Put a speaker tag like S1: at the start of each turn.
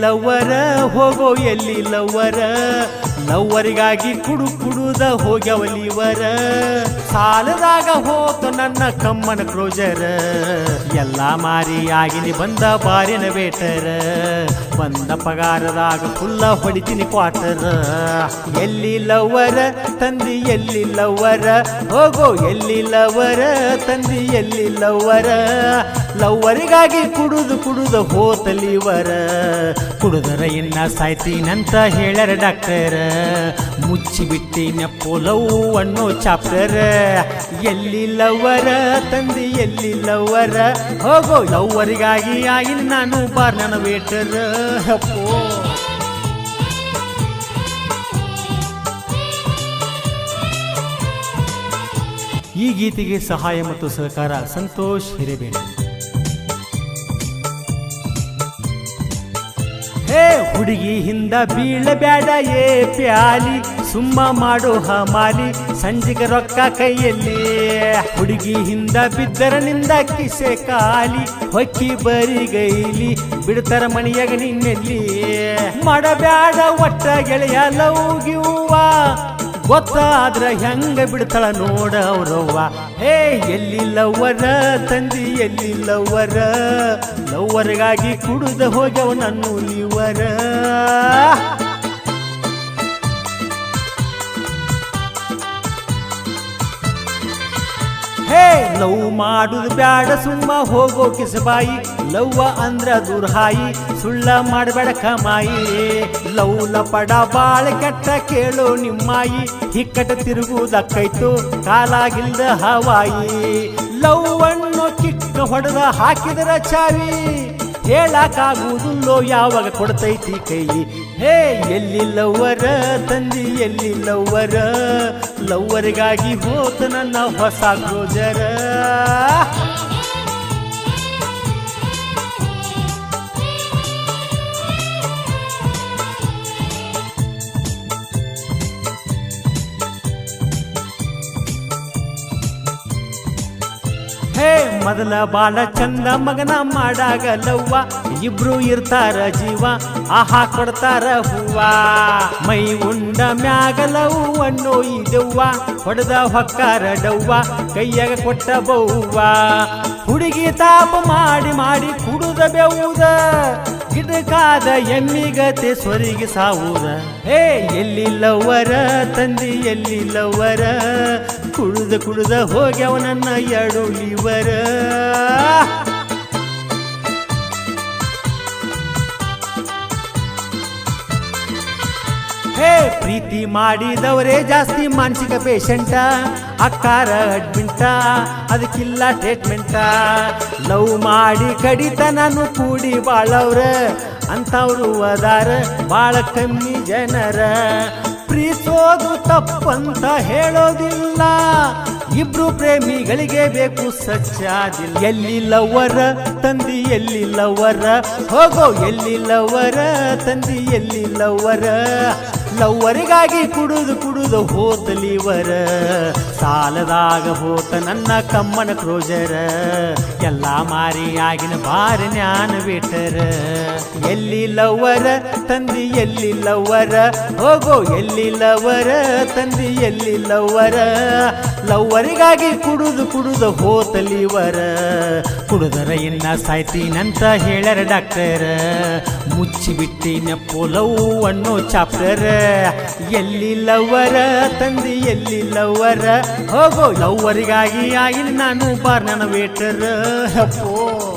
S1: ಲವ್ವರ ಹೋಗೋ ಎಲ್ಲಿ ಲವ್ವರ ಲವ್ವರಿಗಾಗಿ ಕುಡು ಕುಡುದ ಹೋಗ್ಯವಲಿವರ. ಸಾಲದಾಗ ಹೋತು ನನ್ನ ಕಮ್ಮನ ಕ್ರೋಜರ. ಎಲ್ಲ ಮಾರಿ ಆಗಿನಿ ಬಂದ ಬಾರಿನ ಬೇಟರ. ಬಂದ ಪಗಾರದಾಗ ಫುಲ್ಲ ಹೊಡಿತೀನಿ ಕ್ವಾಟರ ಎಲ್ಲಿ ಲವ್ವರ, ತಂದಿ ಎಲ್ಲಿ ಲವ್ವರ. ಹೋಗೋ, ಎಲ್ಲಿ ಲವ್ವರ, ತಂದಿ ಎಲ್ಲಿ ಲವ್ವರ. ಲವ್ವರಿಗಾಗಿ ಕುಡುದು ಕುಡುದು ಹೋತಲಿವರ. ಕುಡುದರ ಇನ್ನ ಸಾಯ್ತೀನಂತ ಹೇಳರ ಡಾಕ್ಟರ್. ಮುಚ್ಚಿ ಬಿಟ್ಟಿ ಅಣ್ಣೋ ಚಾಪ್ಟರ್ ಎಲ್ಲಿ ಲವ್ವರ ತಂದಿ ಎಲ್ಲಿ ಲವ್ವರ ಹೋಗೋ ಲವ್ವರಿಗಾಗಿ ಆಗಿನ ನಾನು ಬಾರ್ ನನ್ನ ವೇಟರ್ ಅಪ್ಪೋ. ಈ ಗೀತೆಗೆ ಸಹಾಯ ಮತ್ತು ಸಹಕಾರ ಸಂತೋಷ್ ಹಿರೇಬೇಡಿ. ಹುಡುಗಿ ಹಿಂದ ಬೀಳಬ್ಯಾಡ, ಏ ಪ್ಯಾಲಿ, ಸುಮ್ಮ ಮಾಡು ಹಮಾಲಿ, ಸಂಜಿಗೆ ರೊಕ್ಕ ಕೈಯಲ್ಲಿ. ಹುಡುಗಿ ಹಿಂದ ಬಿದ್ದರ ನಿಂದ ಕಿಸೆ ಕಾಲಿ, ಹೊಕ್ಕಿ ಬರಿಗೈಲಿ ಬಿಡ್ತಾರ ಮಣಿಯಾಗ ನಿನ್ನೆಲ್ಲಿ. ಮಾಡಬ್ಯಾಡ ಒಟ್ಟ ಗೆಳೆಯ ಲವ್ಗಿವ್ವ ಗೊತ್ತಾದ್ರ ಹೆಂಗ ಬಿಡ್ತಾಳ ನೋಡ ಹೇ ಎಲ್ಲಿ ಲವ್ವರ ತಂದಿ ಎಲ್ಲಿ ಲವ್ವರ ಲವ್ವರ್ಗಾಗಿ ಕುಡಿದ ಹೋಗ್ಯವ ನನ್ನ ಇವರ ಲವ್ ಮಾಡುದು ಬ್ಯಾಡ, ಸುಮ್ಮ ಹೋಗೋ ಕಿಸಬಾಯಿ. ಲವ್ವ ಅಂದ್ರ ದುರ್ಹಾಯಿ, ಸುಳ್ಳ ಮಾಡಬೇಡ ಕಮಾಯಿ. ಲವ್ ಲಪಡ ಬಾಳ ಕೆಟ್ಟ ಕೇಳು ನಿಮ್ಮಾಯಿ. ಹಿಕ್ಕಟ ತಿರುಗುವುದಕ್ಕೈತು ಕಾಲಾಗಿಲ್ದ ಹವಾಯಿ. ಲವ್ ಅನ್ನು ಕಿಕ್ಕ ಹೊಡೆದ ಹಾಕಿದರ ಚಾವಿ. ಹೇಳಕ್ಕಾಗುವುದಿಲ್ಲೋ ಯಾವಾಗ ಕೊಡ್ತೈತಿ ಕೈ ಹೇ ಎಲ್ಲಿ ಲವ್ವರ ತಂದಿ ಎಲ್ಲಿ ಲವ್ವರ ಲವ್ವರಿಗಾಗಿ ಹೋತ ನನ್ನ ಹೊಸ ಕ್ರೋಜರ ಮೊದಲ ಬಾಳ ಚಂದ ಮಗನ ಮಾಡಾಗ ಲವ್ವ ಇಬ್ರು ಇರ್ತಾರ ಜೀವ, ಆಹಾ ಕೊಡ್ತಾರ ಹೂವ. ಮೈ ಉಂಡ ಮ್ಯಾಗ ಲವ್ ಅನ್ನೋ ಇದವ್ವ, ಹೊಡೆದ ಹೊಕ್ಕಾರ ಡವ್ವ, ಕೈಯಾಗ ಕೊಟ್ಟ ಬೌವ್ವ. ಹುಡುಗಿ ತಾಪ ಮಾಡಿ ಮಾಡಿ ಕುಡುದ ಬೆವುದ ಗಿಡಕಾದ ಎಮ್ಮಿಗತೆ ಸ್ವರಿಗೆ ಸಾವುದ. ಹೇ ಎಲ್ಲಿ ಲವ್ವರ ತಂದಿ ಎಲ್ಲಿ ಲವ್ವರ ಕುಡುದ ಕುಡ್ದ ಹೋಗ್ಯಾವ ನನ್ನ ಎರಡು ಲಿವರ ಹೇ, ಪ್ರೀತಿ ಮಾಡಿದವರೇ ಜಾಸ್ತಿ ಮಾನಸಿಕ ಪೇಷಂಟ, ಅಕ್ಕಾರ ಅಡ್ಮಿಂಟ, ಅದಕ್ಕಿಲ್ಲ ಟ್ರೀಟ್ಮೆಂಟ ಲವ್ ಮಾಡಿ ಕಡಿತ ನಾನು ಕೂಡಿ ಬಾಳವ್ರ ಅಂತವ್ರು ಅದಾರ, ಬಾಳ ಕಮ್ಮಿ ಜನರ. ಪ್ರೀತಿಸೋದು ತಪ್ಪಂತ ಹೇಳೋದಿಲ್ಲ. ಇಬ್ರು ಪ್ರೇಮಿಗಳಿಗೆ ಬೇಕು ಸಚ್ಚಾದಿಲ್ಲ ಎಲ್ಲಿ ಲವ್ವರ ತಂದಿ ಎಲ್ಲಿಲ್ಲವರ ಹೋಗೋ ಎಲ್ಲಿಲ್ಲವರ ತಂದಿ, ಎಲ್ಲಿ ಲವ್ವರ ಲವ್ವರಿಗಾಗಿ ಕುಡುದು ಕುಡುದು ಹೋತಲಿವರ. ಸಾಲದಾಗ ಹೋತ ನನ್ನ ಕಮ್ಮನ ಕ್ರೋಜರ. ಎಲ್ಲ ಮಾರಿಯಾಗಿನ ಬಾರಿ ಜ್ಞಾನ ಬಿಟ್ಟರ. ಎಲ್ಲಿ ಲವ್ವರ ತಂದಿ, ಎಲ್ಲಿ ಲವ್ವರ? ಹೋಗೋ, ಎಲ್ಲಿ ಲವ್ವರ ತಂದಿ, ಎಲ್ಲಿ ಲವ್ವರ? ಲವ್ವರಿಗಾಗಿ ಕುಡುದು ಕುಡುದು ಹೋತಲಿವರ. ಕುಡುದರ ಇನ್ನ ಸಾಯ್ತೀನಂತ ಹೇಳ್ಯಾರ ಡಾಕ್ಟರ್. ಮುಚ್ಚಿ ಬಿಟ್ಟಿ ನೆಪ್ಪು ಲವ್ ಅನ್ನೋ ಚಾಪ್ಟರ್. ಎಲ್ಲಿ ಲವ್ವರ ತಂದಿ, ಎಲ್ಲಿ ಲವ್ವರ? ಹೋಗೋ ಲವ್ವರಿಗಾಗಿ ಆಗಿನ ನಾನು ಬಾರ್ ನನ್ನ ವೇಟರ್. ಅಪ್ಪೋ.